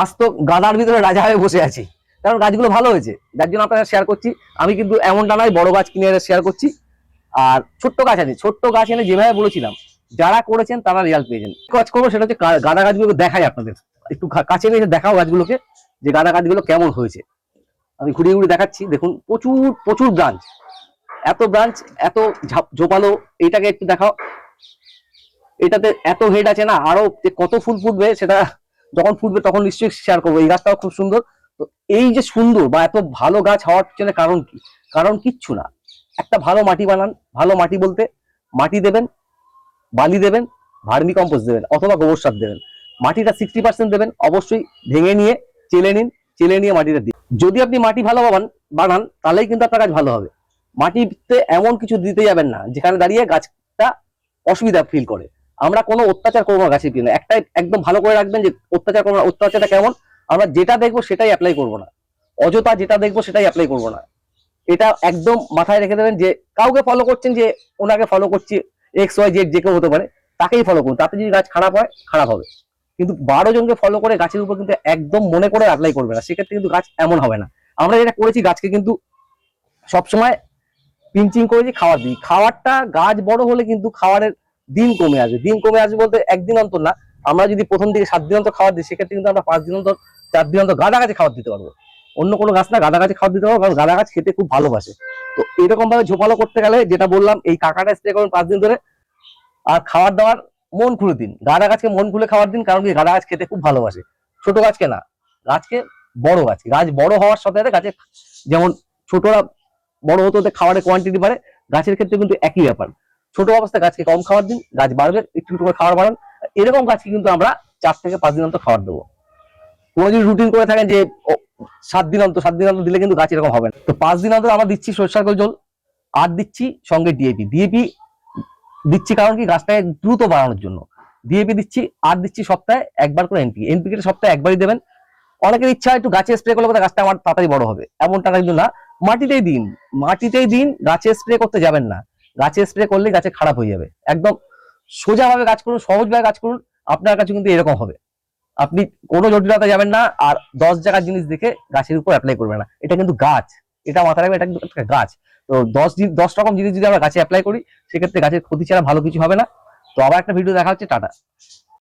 আজ তো গাদার ভিতরে রাজা হয়ে বসে আছি। কারণ গাছগুলো ভালো হয়েছে। যার জন্য আপনারা শেয়ার করছি। আমি কিন্তু এমনটা নয়, বড় গাছ কিনে শেয়ার করছি। আর ছোট্ট গাছ আছে ছোট্ট গাছ এনে যেভাবে বলেছিলাম, যারা করেছেন তারা রেজাল্ট পেয়েছেন। কাজ করব সেটা হচ্ছে গাঁদা গাছগুলো দেখাই আপনাদের। একটু কাছে নিয়ে দেখাও গাছগুলোকে, যে গাঁদা গাছগুলো কেমন হয়েছে। আমি ঘুরিয়ে ঘুরিয়ে দেখাচ্ছি। দেখুন, প্রচুর প্রচুর ব্রাঞ্চ এত ব্রাঞ্চ এত ঝাপ- ঝোপালো, এইটাকে একটু দেখাও। এটাতে এত হেড আছে না, আরও কত ফুল ফুটবে সেটা যখন ফুটবে তখন নিশ্চয়ই শেয়ার করব। এই গাছটাও খুব সুন্দর। তো এই যে সুন্দর বা এত ভালো গাছ হওয়ার পিছনে কারণ কি? কারণ কিচ্ছু না। একটা ভালো মাটি বানান, ভালো মাটি বলতে মাটি দেবেন, বালি দেবেন, ভার্মি কম্পোস্ট দেবেন, অথবা গোবর সার দেবেন। মাটিটা সিক্সটি পার্সেন্ট দেবেন, অবশ্যই ভেঙে নিয়ে চেলে নিন, চেলে নিয়ে মাটিটা দিন। যদি আপনি মাটি ভালো বানান বানান, তাহলেই কিন্তু আপনার গাছ ভালো হবে। মাটিতে এমন কিছু দিতে যাবেন না, যেখানে দাঁড়িয়ে গাছটা অসুবিধা ফিল করে। আমরা কোনো অত্যাচার করব না গাছের পিছনে একটাই একদম ভালো করে রাখবেন যে অত্যাচার করব না অত্যাচারটা কেমন? আমরা যেটা দেখব সেটাই অ্যাপ্লাই করব না। অযথা যেটা দেখব সেটাই অ্যাপ্লাই করব না। এটা একদম মাথায় রেখে দেবেন যে কাউকে ফলো করছেন যে ওনাকে ফলো করছি এক্স ওয়াই জেড যে কেউ হতে পারে, তাকেই ফলো করুন। তাতে যদি গাছ খারাপ হয়, খারাপ হবে। কিন্তু বারো জনকে ফলো করে গাছের উপর কিন্তু একদম মনে করে অ্যাপ্লাই করবে না। সেক্ষেত্রে কিন্তু গাছ এমন হবে না। আমরা যেটা করেছি, গাছকে কিন্তু সবসময় পিঞ্চিং করেছি খাবার দিই। খাওয়ারটা গাছ বড় হলে কিন্তু খাবারের দিন কমে আসবে। দিন কমে আসবে বলতে একদিন অন্তর না। আমরা যদি প্রথম দিকে সাত দিন অন্তর খাবার দিই, সেক্ষেত্রে কিন্তু আমরা পাঁচ দিন অন্তর, চার দিন অন্তর গাঁদা গাছে খাবার দিতে পারব। অন্য কোনো গাছ না গাঁদা গাছে খাবার দিতে পারব, কারণ গাঁদা গাছ খেতে খুব ভালোবাসে। তো এরকম ভাবে ঝোপালো করতে গেলে যেটা বললাম, এই কাকাটা স্প্রে করুন পাঁচ দিন ধরে, আর খাবার দাবার মন খুলে দিন। গাঁদা গাছকে মন খুলে খাবার দিন, কারণ কি গাঁদা গাছ খেতে খুব ভালোবাসে। ছোট গাছকে না, গাছকে বড় গাছ। গাছ বড় হওয়ার সাথে সাথে গাছে যেমন ছোটরা বড় হতে হতে খাবারের কোয়ান্টিটি বাড়ে, গাছের ক্ষেত্রে কিন্তু একই ব্যাপার। ছোট অবস্থায় গাছকে কম খাবার দিন, গাছ বাড়বে, একটু একটু করে খাবার বাড়ান। এরকম গাছকে কিন্তু আমরা চার থেকে পাঁচ দিন অন্তর খাবার দেবো। কোনো যদি রুটিন করে থাকেন যে সাত দিন অন্তর, সাত দিন অন্তর দিলে কিন্তু গাছ এরকম হবে না। তো পাঁচ দিন অন্তর আমরা দিচ্ছি সরষার জল, আর দিচ্ছি সঙ্গে ডিএপি ডিএপি দিচ্ছি কারণ কি? গাছটাকে দ্রুত বাড়ানোর জন্য। ডিএপি দিচ্ছি, আর দিচ্ছি সপ্তাহে একবার করে এনপি এনপিকে সপ্তাহে একবারই দেবেন। অনেকের ইচ্ছা একটু গাছে স্প্রে করলে গাছটা আমার তাড়াতাড়ি বড় হবে। এমনটা কিন্তু না। মাটিতেই দিন। মাটিতেই দিন, গাছে স্প্রে করতে যাবেন না। গাছে স্প্রে করলে গাছে খারাপ হয়ে যাবে। একদম সোজাভাবে কাজ করুন, সহজভাবে কাজ করুন, আপনার কাছে কিন্তু এরকম হবে। আপনি কোনো জটিলতা যাবেন না আর দশ জায়গার জিনিস দেখে গাছের উপর অ্যাপ্লাই করবেন না। এটা কিন্তু গাছ। এটা মাথায় রাখবে এটা কিন্তু একটা গাছ। তো দশ দিন দশ রকম জিনিস যদি আমরা গাছে অ্যাপ্লাই করি, সেক্ষেত্রে গাছের ক্ষতি ছাড়া ভালো কিছু হবে না। তো আবার একটা ভিডিও দেখা হচ্ছে, টাটা।